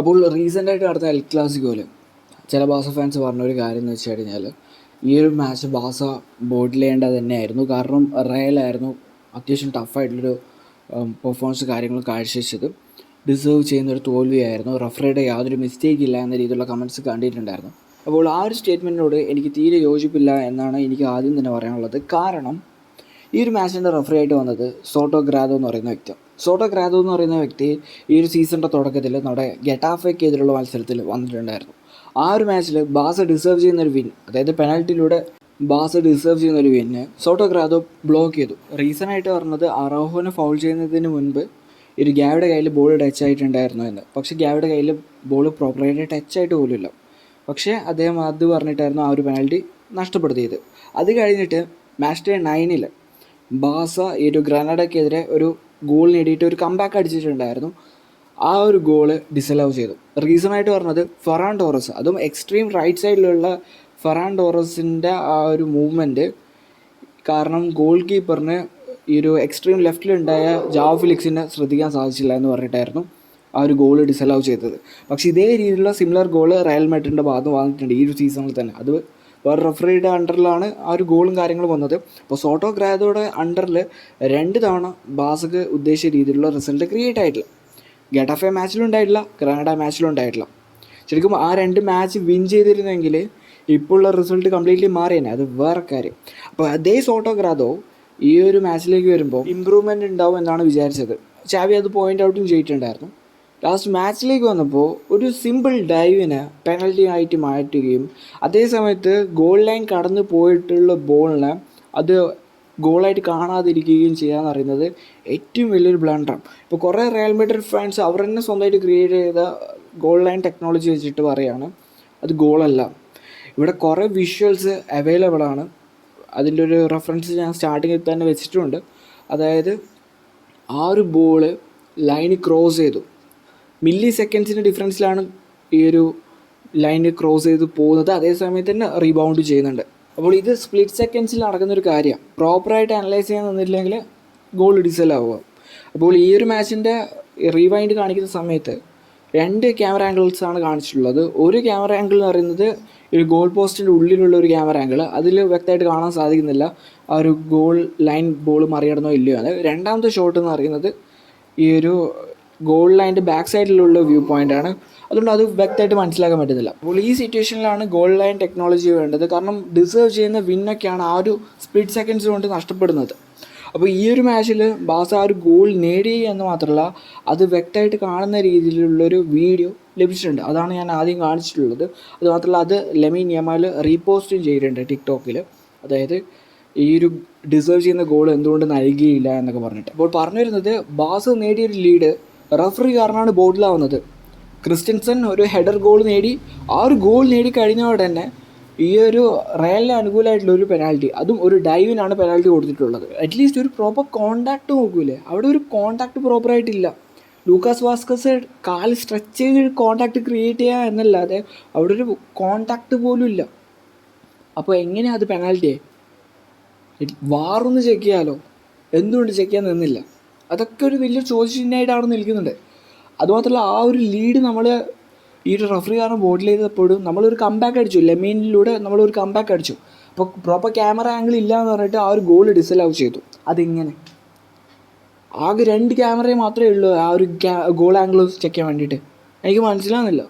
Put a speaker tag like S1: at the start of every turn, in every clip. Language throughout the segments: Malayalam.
S1: അപ്പോൾ റീസെന്റായിട്ട് നടന്ന എൽ ക്ലാസിക്കോയിൽ ചില ബാസ ഫാൻസ് പറഞ്ഞ ഒരു കാര്യം എന്ന് വെച്ച് കഴിഞ്ഞാൽ ഈ ഒരു മാച്ച് ബാസ ബോട്ടിലേണ്ടത് തന്നെയായിരുന്നു. കാരണം റയലായിരുന്നു അത്യാവശ്യം ടഫായിട്ടുള്ളൊരു പെർഫോമൻസ് കാര്യങ്ങൾ കാഴ്ചവെച്ചത്. ഡിസേർവ് ചെയ്യുന്നൊരു തോൽവിയായിരുന്നു. റഫറിയുടെ യാതൊരു മിസ്റ്റേക്ക് ഇല്ല എന്ന രീതിയിലുള്ള കമൻസ് കണ്ടിട്ടുണ്ടായിരുന്നു. അപ്പോൾ ആ ഒരു സ്റ്റേറ്റ്മെന്റിനോട് എനിക്ക് തീരെ യോജിപ്പില്ല എന്നാണ് എനിക്ക് ആദ്യം തന്നെ പറയാനുള്ളത്. കാരണം ഈ ഒരു മാച്ചിന്റെ റെഫറി ആയിട്ട് വന്നത് സോട്ടോ ഗ്രാദോ എന്ന് പറയുന്ന വ്യക്തി. സോട്ടോ ഗ്രാദോ എന്ന് പറയുന്ന വ്യക്തി ഈ ഒരു സീസണിന്റെ തുടക്കത്തിൽ നമ്മുടെ ഗെറ്റാഫയ്ക്കെതിരുള്ള മത്സരത്തിൽ വന്നിട്ടുണ്ടായിരുന്നു. ആ ഒരു മാച്ചിൽ ബാസ ഡിസേർവ് ചെയ്യുന്നൊരു വിൻ അതായത് പെനാൽറ്റിയിലൂടെ ബാസ ഡിസേർവ് ചെയ്യുന്നൊരു വിന്ന് സോട്ടോ ഗ്രാദോ ബ്ലോക്ക് ചെയ്തു. റീസൺ ആയിട്ട് പറഞ്ഞത് അറോഹോനെ ഫൗൾ ചെയ്യുന്നതിന് മുൻപ് ഒരു ഗ്യാവിയുടെ കയ്യിൽ ബോൾ ടച്ച് ആയിട്ടുണ്ടായിരുന്നു എന്ന്. പക്ഷേ ഗ്യാവിയുടെ കയ്യിൽ ബോൾ പ്രോപ്പറായിട്ട് ടച്ച് ആയിട്ട് പോലുമില്ല പക്ഷേ അദ്ദേഹം അത് പറഞ്ഞിട്ടായിരുന്നു ആ ഒരു പെനാൽറ്റി നഷ്ടപ്പെടുത്തിയത്. അത് കഴിഞ്ഞിട്ട് ഡേ നയനിൽ ബാസ ഈ ഒരു ഗ്രനഡയ്ക്കെതിരെ ഒരു ഗോൾ നേടിയിട്ട് ഒരു കമ്പാക്ക് അടിച്ചിട്ടുണ്ടായിരുന്നു. ആ ഒരു ഗോൾ ഡിസലവ് ചെയ്തു. റീസൺ ആയിട്ട് പറഞ്ഞത് ഫെറാൻ ടോറസ്. അതും എക്സ്ട്രീം റൈറ്റ് സൈഡിലുള്ള ഫെറാൻ ടോറസിന്റെ ആ ഒരു മൂവ്മെന്റ് കാരണം ഗോൾ കീപ്പറിന് ഈ ഒരു എക്സ്ട്രീം ലെഫ്റ്റിലുണ്ടായ ജാവ് ഫിലിക്സിനെ ശ്രദ്ധിക്കാൻ സാധിച്ചില്ല എന്ന് പറഞ്ഞിട്ടായിരുന്നു ആ ഒരു ഗോൾ ഡിസലവ് ചെയ്തത്. പക്ഷേ ഇതേ രീതിയിലുള്ള സിമിലർ ഗോൾ റയൽ മെഡ്രിഡിന്റെ ഭാഗത്ത് വന്നിട്ടുണ്ട് ഈ ഒരു സീസണിൽ തന്നെ. അത് വേറെ റഫറിയുടെ അണ്ടറിലാണ് ആ ഒരു ഗോളും കാര്യങ്ങളും വന്നത്. അപ്പോൾ സോട്ടോ ഗ്രാദോയുടെ അണ്ടറിൽ രണ്ട് തവണ ബാസക്ക് ഉദ്ദേശിച്ച രീതിയിലുള്ള റിസൾട്ട് ക്രിയേറ്റ് ആയിട്ടില്ല. ഗെട്ടഫെ മാച്ചിലും ഉണ്ടായിട്ടില്ല ഗ്രനഡ മാച്ചിലും ഉണ്ടായിട്ടില്ല. ശരിക്കും ആ രണ്ട് മാച്ച് വിൻ ചെയ്തിരുന്നെങ്കിൽ ഇപ്പോഴുള്ള റിസൾട്ട് കംപ്ലീറ്റ്ലി മാറിയേനെ. അത് വേറെ കാര്യം. അപ്പോൾ അതേ സോട്ടോ ഗ്രാദോ ഈ ഒരു മാച്ചിലേക്ക് വരുമ്പോൾ ഇമ്പ്രൂവ്മെന്റ് ഉണ്ടാവും എന്നാണ് വിചാരിച്ചത്. ചാവി അത് പോയിന്റ് ഔട്ടും ചെയ്തിട്ടുണ്ടായിരുന്നു. ലാസ്റ്റ് മാച്ചിലേക്ക് വന്നപ്പോൾ ഒരു സിമ്പിൾ ഡൈവിനെ പെനൽറ്റി ആയിട്ട് മാറ്റുകയും അതേസമയത്ത് ഗോൾ ലൈൻ കടന്നു പോയിട്ടുള്ള ബോളിനെ അത് ഗോളായിട്ട് കാണാതിരിക്കുകയും ചെയ്യാന്ന് പറയുന്നത് ഏറ്റവും വലിയൊരു ബ്ലണ്ടറാണ് ഇപ്പോൾ കുറേ റയൽ മെഡ്രിഡ് ഫാൻസ് അവർ തന്നെ സ്വന്തമായിട്ട് ക്രിയേറ്റ് ചെയ്ത ഗോൾ ലൈൻ ടെക്നോളജി വെച്ചിട്ട് പറയുകയാണ് അത് ഗോളല്ല ഇവിടെ കുറേ വിഷ്വൽസ് അവൈലബിൾ ആണ്. അതിന്റെ ഒരു റെഫറൻസ് ഞാൻ സ്റ്റാർട്ടിങ്ങിൽ തന്നെ വെച്ചിട്ടുണ്ട്. അതായത് ആ ഒരു ബോൾ ലൈന് ക്രോസ് ചെയ്തു. മില്ലി സെക്കൻഡ്സിന്റെ ഡിഫറൻസിലാണ് ഈ ഒരു ലൈൻ ക്രോസ് ചെയ്ത് പോകുന്നത്. അതേ സമയത്ത് തന്നെ റീബൗണ്ട് ചെയ്യുന്നുണ്ട്. അപ്പോൾ ഇത് സ്പ്ലിറ്റ് സെക്കൻഡ്സിൽ നടക്കുന്ന ഒരു കാര്യമാണ് പ്രോപ്പറായിട്ട് അനലൈസ് ചെയ്യാൻ നിന്നിട്ടില്ലെങ്കിൽ ഗോൾ ഡിസലാവുക അപ്പോൾ ഈ ഒരു മാച്ചിന്റെ റീവൈൻഡ് കാണിക്കുന്ന സമയത്ത് രണ്ട് ക്യാമറ ആംഗിൾസ് ആണ് കാണിച്ചിട്ടുള്ളത്. ഒരു ക്യാമറ ആംഗിൾ എന്ന് പറയുന്നത് ഒരു ഗോൾ പോസ്റ്റിന്റെ ഉള്ളിലുള്ള ഒരു ക്യാമറ ആംഗിൾ. അതിൽ വ്യക്തമായിട്ട് കാണാൻ സാധിക്കുന്നില്ല. ആ ഒരു ഗോൾ ലൈൻ ബോൾ മറികടന്നോ ഇല്ലയോ അത് രണ്ടാമത്തെ ഷോട്ട് എന്ന് പറയുന്നത് ഈ ഒരു ഗോൾ ലൈന്റെ ബാക്ക് സൈഡിലുള്ള വ്യൂ പോയിന്റ് ആണ്. അതുകൊണ്ട് അത് വ്യക്തമായിട്ട് മനസ്സിലാക്കാൻ പറ്റുന്നില്ല. അപ്പോൾ ഈ സിറ്റുവേഷനിലാണ് ഗോൾ ലൈൻ ടെക്നോളജി വേണ്ടത്. കാരണം ഡിസേർവ് ചെയ്യുന്ന വിന്നൊക്കെയാണ് ആ ഒരു സ്പ്ലിറ്റ് സെക്കൻഡ്സ് കൊണ്ട് നഷ്ടപ്പെടുന്നത്. അപ്പോൾ ഈ ഒരു മാച്ചിൽ ബാസ ആ ഒരു ഗോൾ നേടി എന്ന് മാത്രമല്ല അത് വ്യക്തമായിട്ട് കാണുന്ന രീതിയിലുള്ളൊരു വീഡിയോ ലഭിച്ചിട്ടുണ്ട്. അതാണ് ഞാൻ ആദ്യം കാണിച്ചിട്ടുള്ളത്. അത് മാത്രമല്ല അത് ലെമി നിയമാൽ റീപോസ്റ്റും ചെയ്തിട്ടുണ്ട് ടിക്ടോക്കിൽ അതായത് ഈ ഒരു ഡിസേർവ് ചെയ്യുന്ന ഗോൾ എന്തുകൊണ്ട് നൽകിയില്ല എന്നൊക്കെ പറഞ്ഞിട്ട്. അപ്പോൾ പറഞ്ഞു വരുന്നത് ബാസ് നേടിയൊരു ലീഡ് റഫറി കാരണമാണ് ബോർഡിലാവുന്നത്. ക്രിസ്ത്യൻസൺ ഒരു ഹെഡർ ഗോൾ നേടി. ആ ഒരു ഗോൾ നേടി കഴിഞ്ഞതോടെ തന്നെ ഈ ഒരു റയലിന് അനുകൂലമായിട്ടുള്ള ഒരു പെനാൽറ്റി അതും ഒരു ഡൈവിനാണ് പെനാൽറ്റി കൊടുത്തിട്ടുള്ളത്. അറ്റ്ലീസ്റ്റ് ഒരു പ്രോപ്പർ കോണ്ടാക്ട് നോക്കൂലേ? അവിടെ ഒരു കോണ്ടാക്ട് പ്രോപ്പറായിട്ടില്ല ലൂക്കാസ് വാസ്കസ് കാൽ സ്ട്രെച്ച് ചെയ്ത് ഒരു കോണ്ടാക്ട് ക്രിയേറ്റ് ചെയ്യുക എന്നല്ലാതെ അവിടെ ഒരു കോണ്ടാക്ട് പോലും ഇല്ല. അപ്പോൾ എങ്ങനെയാണ് അത് പെനാൽറ്റിയെ വാറൊന്ന് ചെക്ക് ചെയ്യാലോ? എന്തുകൊണ്ട് ചെക്ക് ചെയ്യാൻ നിന്നില്ല? അതൊക്കെ ഒരു വലിയ ചോദ്യചിഹ്നമായിട്ട് അവിടെ നിൽക്കുന്നുണ്ട്. അതുമാത്രമല്ല ആ ഒരു ലീഡ് നമ്മൾ ഈ ഒരു റഫറി കാരണം ബോർഡിൽ ചെയ്തപ്പോഴും നമ്മളൊരു കമ്പാക്ക് അടിച്ചു. ലെമീനിലൂടെ നമ്മളൊരു കമ്പാക്ക് അടിച്ചു. അപ്പോൾ പ്രോപ്പർ ക്യാമറ ആംഗിൾ ഇല്ല എന്ന് പറഞ്ഞിട്ട് ആ ഒരു ഗോൾ ഡിസലവ് ചെയ്തു. അതിങ്ങനെ. ആകെ രണ്ട് ക്യാമറയെ മാത്രമേ ഉള്ളൂ ആ ഒരു ഗോൾ ആംഗിൾ ചെക്ക് ചെയ്യാൻ വേണ്ടിയിട്ട്. എനിക്ക് മനസ്സിലാകുന്നില്ല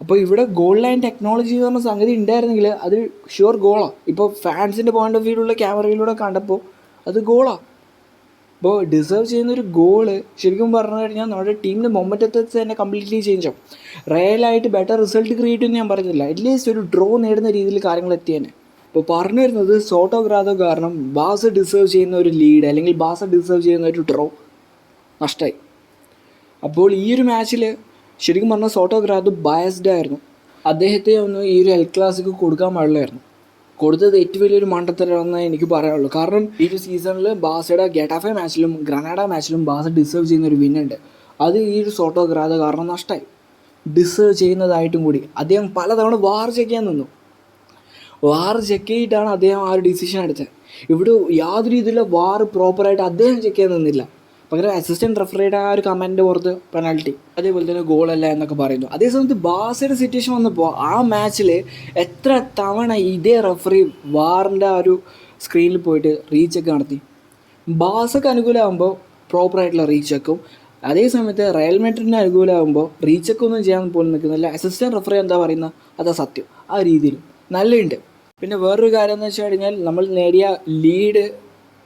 S1: അപ്പോൾ ഇവിടെ ഗോൾ ലൈൻ ടെക്നോളജി എന്ന് പറഞ്ഞ സംഗതി ഉണ്ടായിരുന്നെങ്കിൽ അത് ഷുവർ ഗോളാണ് ഇപ്പോൾ ഫാൻസിന്റെ പോയിന്റ് ഓഫ് വ്യൂയിലുള്ള ക്യാമറയിലൂടെ കണ്ടപ്പോൾ അത് ഗോളാണ് അപ്പോൾ ഡിസേർവ് ചെയ്യുന്ന ഒരു ഗോൾ ശരിക്കും പറഞ്ഞു കഴിഞ്ഞാൽ നമ്മുടെ ടീമിന്റെ മൊമെന്റത്തെ തന്നെ കംപ്ലീറ്റ്ലി ചേഞ്ച് ആവും. റയലായിട്ട് ബെറ്റർ റിസൾട്ട് ക്രിയേറ്റ് ചെയ്യുമെന്ന് ഞാൻ പറഞ്ഞില്ല അറ്റ്ലീസ്റ്റ് ഒരു ഡ്രോ നേടുന്ന രീതിയിൽ കാര്യങ്ങൾ എത്തിയേനെ ഇപ്പോൾ പറഞ്ഞു വരുന്നത് സോട്ടോ ഗ്രാദോ കാരണം ബാസ ഡിസേർവ് ചെയ്യുന്ന ഒരു ലീഡ് അല്ലെങ്കിൽ ബാസ ഡിസേർവ് ചെയ്യുന്ന ഒരു ഡ്രോ നഷ്ടമായി അപ്പോൾ ഈ ഒരു മാച്ചിൽ ശരിക്കും പറഞ്ഞാൽ സോട്ടോ ഗ്രാദോ ബയസ്ഡ് ആയിരുന്നു. അദ്ദേഹത്തെ ഒന്ന് ഈ ഒരു എൽ ക്ലാസിക്ക് കൊടുക്കാൻ പാടില്ലായിരുന്നു. കൊടുത്തത് ഏറ്റവും വലിയൊരു മണ്ടത്തരമെന്ന് എനിക്ക് പറയാനുള്ളൂ. കാരണം ഈ ഒരു സീസണിൽ ബാസയുടെ ഗെറ്റാഫെ മാച്ചിലും ഗ്രനാഡ മാച്ചിലും ബാസ ഡിസേർവ് ചെയ്യുന്ന ഒരു വിന്നുണ്ട് അത് ഈ ഒരു സോട്ടോ ഗ്രാദ കാരണം നഷ്ടമായി ഡിസേർവ് ചെയ്യുന്നതായിട്ടും കൂടി. അദ്ദേഹം പലതവണ വാർ ചെക്ക് ചെയ്യാൻ നിന്നു. വാർ ചെക്ക് ചെയ്തിട്ടാണ് അദ്ദേഹം ആ ഒരു ഡിസിഷൻ എടുത്തത്. ഇവിടെ യാതൊരു രീതിയിലുള്ള വാർ പ്രോപ്പറായിട്ട് അദ്ദേഹം ചെക്ക് ചെയ്യാൻ നിന്നില്ല. പകരം അസിസ്റ്റന്റ് റെഫറിയുടെ ആ ഒരു കമന്റ് പുറത്ത് പെനാൽറ്റി അതേപോലെ തന്നെ ഗോളല്ല എന്നൊക്കെ പറയുന്നു. അതേ സമയത്ത് ബാസയുടെ സിറ്റുവേഷൻ വന്നപ്പോൾ ആ മാച്ചിൽ എത്ര തവണ ഇതേ റെഫറി വാറിന്റെ ആ ഒരു സ്ക്രീനിൽ പോയിട്ട് റീചെക്ക് നടത്തി. ബാസക്ക് അനുകൂലമാകുമ്പോൾ പ്രോപ്പറായിട്ടുള്ള റീചെക്കും അതേ സമയത്ത് റയൽ മെട്രിന് അനുകൂലമാകുമ്പോൾ റീചെക്ക് ഒന്നും ചെയ്യാൻ പോലും നിൽക്കുന്നില്ല. അസിസ്റ്റന്റ് റെഫറി എന്താ പറയുന്ന? അതാ സത്യം. ആ രീതിയിൽ. നല്ലുണ്ട് പിന്നെ വേറൊരു കാര്യം എന്ന് വെച്ച് കഴിഞ്ഞാൽ നമ്മൾ നേടിയ ലീഡ്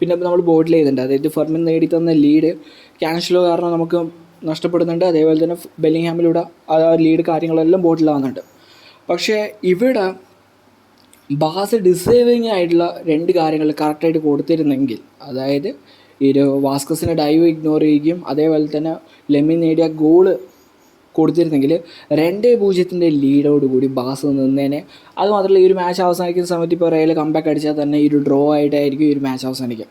S1: പിന്നെ നമ്മൾ ബോർഡിൽ ചെയ്തിട്ടുണ്ട് അതായത് ഫെർമിൻ നേടി തന്ന ലീഡ് ക്യാൻഷലോ കാരണം നമുക്ക് നഷ്ടപ്പെടുന്നുണ്ട്. അതേപോലെ തന്നെ ബെല്ലിംഗ്ഹാമിലൂടെ ആ ലീഡ് കാര്യങ്ങളെല്ലാം ബോർഡിലാവുന്നുണ്ട് പക്ഷേ ഇവിടെ ബാസ് ഡിസേവിങ് ആയിട്ടുള്ള രണ്ട് കാര്യങ്ങൾ കറക്റ്റായിട്ട് കൊടുത്തിരുന്നെങ്കിൽ അതായത് ഈ വാസ്കസിനെ ഡൈവ് ഇഗ്നോർ ചെയ്യുകയും അതേപോലെ തന്നെ ലെമി നേടിയ ഗോൾ കൊടുത്തിരുന്നെങ്കിൽ രണ്ട് പൂജ്യത്തിന്റെ ലീഡോടുകൂടി ബാസ് നിന്നേനെ. അതുമാത്രമല്ല ഈ ഒരു മാച്ച് അവസാനിക്കുന്ന സമയത്ത് ഇപ്പോൾ റയൽ കമ്പാക്ക് അടിച്ചാൽ തന്നെ ഈ ഒരു ഡ്രോ ആയിട്ടായിരിക്കും ഈ ഒരു മാച്ച് അവസാനിക്കുക.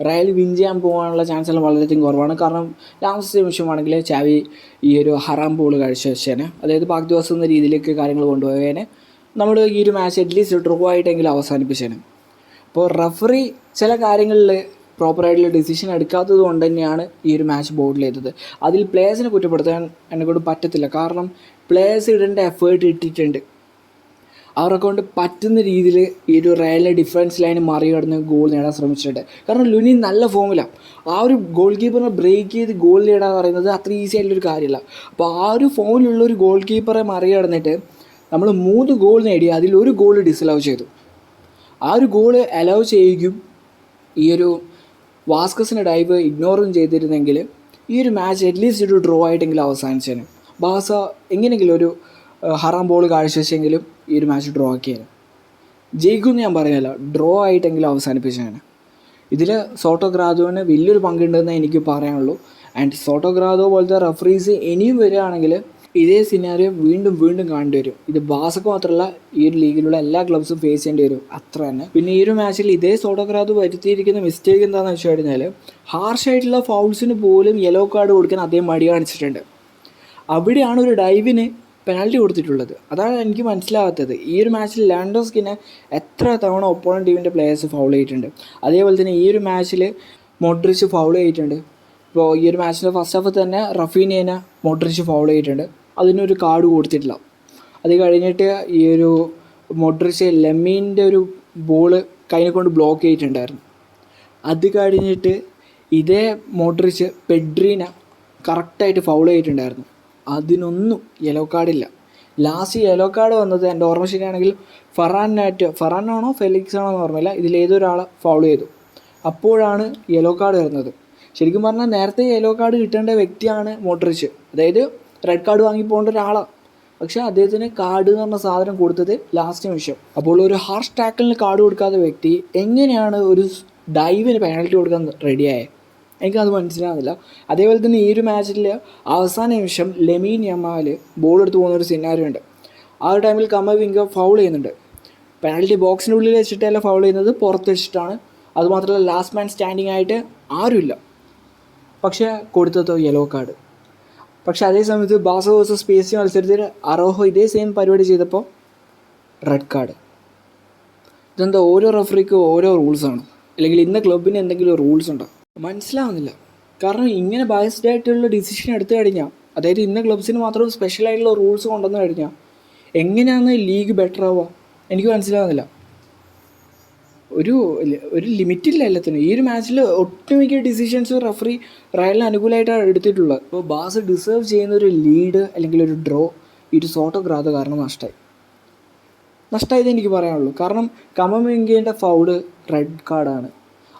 S1: റയൽ വിൻ ചെയ്യാൻ പോകാനുള്ള ചാൻസ് എല്ലാം വളരെയധികം കുറവാണ്. കാരണം ലാസ്റ്റ് നിമിഷമാണെങ്കിൽ ചാവി ഈ ഒരു ഹറാം ബോൾ കഴിച്ച വെച്ചേനെ അതായത് പാക് ദിവസം എന്ന രീതിയിലേക്ക് കാര്യങ്ങൾ കൊണ്ടുപോയേനെ നമ്മൾ ഈ ഒരു മാച്ച് അറ്റ്ലീസ്റ്റ് ഡ്രോ ആയിട്ടെങ്കിലും അവസാനിപ്പിച്ചേനെ. അപ്പോൾ റഫറി ചില കാര്യങ്ങളിൽ പ്രോപ്പറായിട്ടുള്ള ഡിസിഷൻ എടുക്കാത്തത് കൊണ്ട് തന്നെയാണ് ഈ ഒരു മാച്ച് ബോർഡിൽ ചെയ്തത് അതിൽ പ്ലേയേഴ്സിനെ കുറ്റപ്പെടുത്താൻ എന്നെക്കൊണ്ട് പറ്റത്തില്ല. കാരണം പ്ലേയേഴ്സ് ഇടേണ്ട എഫേർട്ട് ഇട്ടിട്ടുണ്ട്. അവരെ കൊണ്ട് പറ്റുന്ന രീതിയിൽ ഈ ഒരു റയലിന്റെ ഡിഫറൻസ് ലൈൻ മറികടന്ന് ഗോൾ നേടാൻ ശ്രമിച്ചിട്ടുണ്ട്. കാരണം ലുനി നല്ല ഫോമിലാണ് ആ ഒരു ഗോൾ കീപ്പറിനെ ബ്രേക്ക് ചെയ്ത് ഗോൾ നേടാൻ പറയുന്നത് അത്ര ഈസി ആയിട്ടുള്ളൊരു കാര്യമില്ല. അപ്പോൾ ആ ഒരു ഫോമിലുള്ള ഒരു ഗോൾ കീപ്പറെ മറികടന്നിട്ട് നമ്മൾ മൂന്ന് ഗോൾ നേടി അതിൽ ഒരു ഗോൾ ഡിസലവ് ചെയ്തു. ആ ഒരു ഗോൾ അലൗ ചെയ്യുകയും ഈ ഒരു വാസ്കസിന്റെ ഡൈവ് ഇഗ്നോറും ചെയ്തിരുന്നെങ്കിൽ ഈ ഒരു മാച്ച് അറ്റ്ലീസ്റ്റ് ഒരു ഡ്രോ ആയിട്ടെങ്കിലും അവസാനിച്ചേനെ. ബാസ എങ്ങനെയെങ്കിലും ഒരു ഹറാം ബോൾ കാഴ്ചവെച്ചെങ്കിലും ഈ ഒരു മാച്ച് ഡ്രോ ആക്കിയേനെ. ജയിക്കുമെന്ന് ഞാൻ പറയുന്നില്ല ഡ്രോ ആയിട്ടെങ്കിലും അവസാനിപ്പിച്ചേനെ. ഇതിൽ സോട്ടോഗ്രാദോന് വലിയൊരു പങ്കുണ്ടെന്ന് എനിക്ക് പറയാനുള്ളൂ. ആൻഡ് സോട്ടോഗ്രാദോ പോലത്തെ റഫറീസ് ഇനിയും വരികയാണെങ്കിൽ ഇതേ സിനാരിയോ വീണ്ടും വീണ്ടും കാണേണ്ടി വരും. ഇത് ബാസക്ക് മാത്രമല്ല ഈ ഒരു ലീഗിലുള്ള എല്ലാ ക്ലബ്സും ഫേസ് ചെയ്യേണ്ടി വരും. അത്ര തന്നെ. പിന്നെ ഈ ഒരു മാച്ചിൽ ഇതേ സോഡോഗ്രാഫ് വരുത്തിയിരിക്കുന്ന മിസ്റ്റേക്ക് എന്താണെന്ന് വെച്ച് കഴിഞ്ഞാൽ ഹാർഷായിട്ടുള്ള ഫൗൾസിന് പോലും യെല്ലോ കാർഡ് കൊടുക്കാൻ അദ്ദേഹം മടി കാണിച്ചിട്ടുണ്ട്. അവിടെയാണ് ഒരു ഡൈവിന് പെനാൽറ്റി കൊടുത്തിട്ടുള്ളത്. അതാണ് എനിക്ക് മനസ്സിലാകാത്തത് ഈ ഒരു മാച്ചിൽ ലാൻഡോസ്കിനെ എത്ര തവണ ഒപ്പോണൻ ടീമിന്റെ പ്ലേയേഴ്സ് ഫൗൾ ചെയ്തിട്ടുണ്ട്. അതേപോലെ തന്നെ ഈ ഒരു മാച്ചിൽ മോഡ്രിച്ച് ഫൗൾ ചെയ്തിട്ടുണ്ട്. ഇപ്പോൾ ഈ ഒരു മാച്ചിന്റെ ഫസ്റ്റ് ഹാഫ് തന്നെ റഫീനേനെ മോഡ്രിച്ച് ഫൗൾ ചെയ്തിട്ടുണ്ട്. അതിനൊരു കാർഡ് കൊടുത്തിട്ടില്ല. അത് കഴിഞ്ഞിട്ട് ഈ ഒരു മൊഡ്രിച്ച് ലെമ്മീന്റെ ഒരു ബോൾ കൈനെ കൊണ്ട് ബ്ലോക്ക് ചെയ്തിട്ടുണ്ടായിരുന്നു. അത് കഴിഞ്ഞിട്ട് ഇതേ മോഡ്രിച്ച് പെഡ്രീന കറക്റ്റായിട്ട് ഫൗൾ ചെയ്തിട്ടുണ്ടായിരുന്നു. അതിനൊന്നും യെല്ലോ കാർഡില്ല ലാസ്റ്റ് യെല്ലോ കാർഡ് വന്നത് എന്റെ ഓർമ്മ ശരിയാണെങ്കിൽ ഫറാനായിട്ട് ഫറാനാണോ ഫെലിക്സ് ആണോ എന്ന് ഓർമ്മയില്ല. ഇതിലേതൊരാളെ ഫൗൾ ചെയ്തു. അപ്പോഴാണ് യെല്ലോ കാർഡ് വരുന്നത്. ശരിക്കും പറഞ്ഞാൽ നേരത്തെ യെല്ലോ കാർഡ് കിട്ടേണ്ട വ്യക്തിയാണ് മോട്ടറിച്ച് അതായത് റെഡ് കാർഡ് വാങ്ങി പോകേണ്ട ഒരാളാണ് പക്ഷേ അദ്ദേഹത്തിന് കാർഡ് എന്ന് പറഞ്ഞ സാധനം കൊടുത്തത് ലാസ്റ്റ് നിമിഷം. അപ്പോൾ ഒരു ഹാർഷ് ടാക്കിളിന് കാർഡ് കൊടുക്കാത്ത വ്യക്തി എങ്ങനെയാണ് ഒരു ഡൈവിന് പെനാൽറ്റി കൊടുക്കാൻ റെഡിയായത് എനിക്കത് മനസ്സിലാകുന്നില്ല അതേപോലെ തന്നെ ഈ ഒരു മാച്ചിൽ അവസാന നിമിഷം ലെമീൻ യമാൽ ബോൾ എടുത്ത് പോകുന്ന ഒരു സിനാരിയോ ഉണ്ട്. ആ ഒരു ടൈമിൽ കമവിങ്ക ഫൗൾ ചെയ്യുന്നുണ്ട്. പെനാൽറ്റി ബോക്സിന്റെ ഉള്ളിൽ വെച്ചിട്ടല്ല ഫൗൾ ചെയ്യുന്നത് പുറത്ത് വെച്ചിട്ടാണ്. അതുമാത്രമല്ല ലാസ്റ്റ് മാൻ സ്റ്റാൻഡിങ് ആയിട്ട് ആരുമില്ല. പക്ഷേ കൊടുത്തത് യെല്ലോ കാർഡ് പക്ഷേ അതേ സമയത്ത് ബാസ വേഴ്സസ് പി മത്സരത്തിൽ അറോഹോ ഇതേ സെയിം പരിപാടി ചെയ്തപ്പോൾ റെഡ് കാർഡ് ഇതെന്താ ഓരോ റഫറിക്കും ഓരോ റൂൾസാണ് അല്ലെങ്കിൽ ഇന്ന ക്ലബിന് എന്തെങ്കിലും റൂൾസ് ഉണ്ടോ? മനസ്സിലാവുന്നില്ല. കാരണം ഇങ്ങനെ ബയസ്ഡ് ആയിട്ടുള്ള ഡിസിഷൻ എടുത്തു കഴിഞ്ഞാൽ അതായത് ഇന്ന ക്ലബ്സിന് മാത്രം സ്പെഷ്യലായിട്ടുള്ള റൂൾസ് കൊണ്ടുവന്നു കഴിഞ്ഞാൽ എങ്ങനെയാണ് ലീഗ് ബെറ്റർ ആവുക? എനിക്ക് മനസ്സിലാവുന്നില്ല. ഒരു ഒരു ലിമിറ്റില്ല എല്ലാത്തിനും. ഈ ഒരു മാച്ചിൽ ഒട്ടുമിക്ക ഡിസിഷൻസ് റഫറി റയലിന് അനുകൂലമായിട്ടാണ് എടുത്തിട്ടുള്ളത്. അപ്പോൾ ബാസ് ഡിസേർവ് ചെയ്യുന്ന ഒരു ലീഡ് അല്ലെങ്കിൽ ഒരു ഡ്രോ ഈ ഒരു സോട്ടോഗ്രാത കാരണം നഷ്ടമായി നഷ്ടമായത് എനിക്ക് പറയാനുള്ളൂ. കാരണം കമമിങ്കേന്റെ ഫൗൾ റെഡ് കാർഡാണ്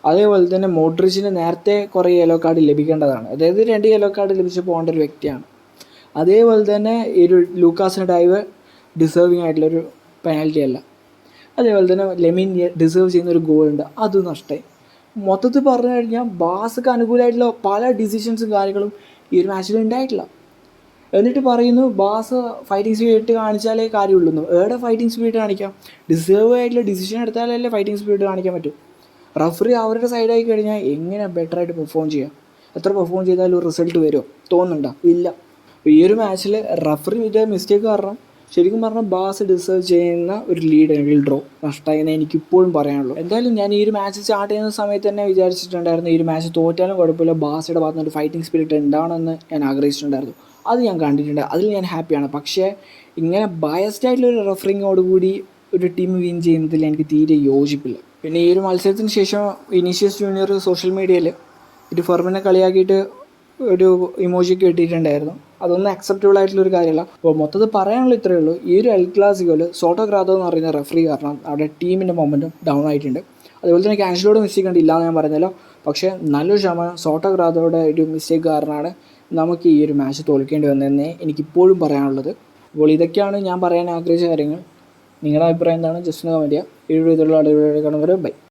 S1: അതേപോലെ തന്നെ മോഡ്രിച്ചിന് നേരത്തെ കുറേ യെല്ലോ കാർഡ് ലഭിക്കേണ്ടതാണ്. അതായത് രണ്ട് യെല്ലോ കാർഡ് ലഭിച്ച് പോകേണ്ട ഒരു വ്യക്തിയാണ്. അതേപോലെ തന്നെ ഈ ഒരു ലൂക്കാസിന് ഡൈവ് ഡിസേർവിങ് ആയിട്ടുള്ളൊരു പെനാൽറ്റി അല്ല. അതേപോലെ തന്നെ ലെമിൻ ഡിസേർവ് ചെയ്യുന്ന ഒരു ഗോൾ ഉണ്ട്. അത് നഷ്ടമായി. മൊത്തത്തിൽ പറഞ്ഞു കഴിഞ്ഞാൽ ബാസക്ക് അനുകൂലമായിട്ടുള്ള പല ഡിസിഷൻസും കാര്യങ്ങളും ഈ ഒരു മാച്ചിൽ ഉണ്ടായിട്ടില്ല. എന്നിട്ട് പറയുന്നു ബാസ് ഫൈറ്റിംഗ് സ്പീഡ് സ്പിരിറ്റ് കാണിച്ചാലേ കാര്യമുള്ളൂ എവിടെ ഫൈറ്റിംഗ് സ്പീഡ് കാണിക്കാം? ഡിസേർവ് ആയിട്ടുള്ള ഡിസിഷൻ എടുത്താലല്ലേ ഫൈറ്റിംഗ് സ്പീഡ് കാണിക്കാൻ പറ്റും. റഫറി അവരുടെ സൈഡായി കഴിഞ്ഞാൽ എങ്ങനെ ബെറ്റർ ആയിട്ട് പെർഫോം ചെയ്യാം? എത്ര പെർഫോം ചെയ്താലും റിസൾട്ട് വരുമോ? തോന്നുന്നുണ്ടോ? ഇല്ല. ഈ ഒരു മാച്ചിൽ റഫറി ഇതേ മിസ്റ്റേക്ക് കാരണം ശരിക്കും പറഞ്ഞാൽ ബാസ് ഡിസേർവ് ചെയ്യുന്ന ഒരു ലീഡ് അല്ലെങ്കിൽ ഡ്രോ നഷ്ടമായിന്ന് എനിക്ക് ഇപ്പോഴും പറയാനുള്ളൂ. എന്തായാലും ഞാൻ ഈ ഒരു മാച്ച് സ്റ്റാർട്ട് ചെയ്യുന്ന സമയത്ത് തന്നെ വിചാരിച്ചിട്ടുണ്ടായിരുന്നു ഈ ഒരു മാച്ച് തോറ്റാലും കുഴപ്പമില്ല ബാസയുടെ ഭാഗത്ത് ഒരു ഫൈറ്റിംഗ് സ്പിരിറ്റ് ഉണ്ടാവണമെന്ന് ഞാൻ ആഗ്രഹിച്ചിട്ടുണ്ടായിരുന്നു. അത് ഞാൻ കണ്ടിട്ടുണ്ട്. അതിൽ ഞാൻ ഹാപ്പിയാണ് പക്ഷേ ഇങ്ങനെ ബയസ്ഡ് ആയിട്ടുള്ള ഒരു റെഫറിങ്ങോടുകൂടി ഒരു ടീം വിൻ ചെയ്യുന്നതിൽ എനിക്ക് തീരെ യോജിപ്പില്ല. പിന്നെ ഈ ഒരു മത്സരത്തിന് ശേഷം ഇനീഷ്യസ് ജൂനിയർ സോഷ്യൽ മീഡിയയിൽ ഒരു ഫെർമിനെ കളിയാക്കിയിട്ട് ഒരു ഇമോജി കിട്ടിയിട്ടുണ്ടായിരുന്നു അതൊന്നും അക്സെപ്റ്റബിൾ ആയിട്ടുള്ള ഒരു കാര്യമല്ല. അപ്പോൾ മൊത്തത്തിൽ പറയാനുള്ള ഇത്രയേ ഉള്ളൂ. ഈ ഒരു എൽ ക്ലാസിക്കോയിൽ സോട്ടോഗ്രാദോ എന്ന് പറയുന്ന റെഫറി കാരണം അവിടെ ടീമിന്റെ മൊമെന്റും ഡൗൺ ആയിട്ടുണ്ട്. അതുപോലെ തന്നെ ക്യാൻഷലോട് മിസ്റ്റേക്ക് ഉണ്ട് ഇല്ലാന്ന് ഞാൻ പറഞ്ഞല്ലോ. പക്ഷേ നല്ലൊരു ശതമാനം സോട്ടോഗ്രാദോയുടെ ഒരു മിസ്റ്റേക്ക് കാരണമാണ് നമുക്ക് ഈ ഒരു മാച്ച് തോൽക്കേണ്ടി വന്നതെന്ന് എനിക്കിപ്പോഴും പറയാനുള്ളത്. അപ്പോൾ ഇതൊക്കെയാണ് ഞാൻ പറയാൻ ആഗ്രഹിച്ച കാര്യങ്ങൾ. നിങ്ങളുടെ അഭിപ്രായം എന്താണ്? ജസ്റ്റ് കമന്റ് ചെയ്യുക. ഈ വീഡിയോ ഇതിലുള്ള ബൈ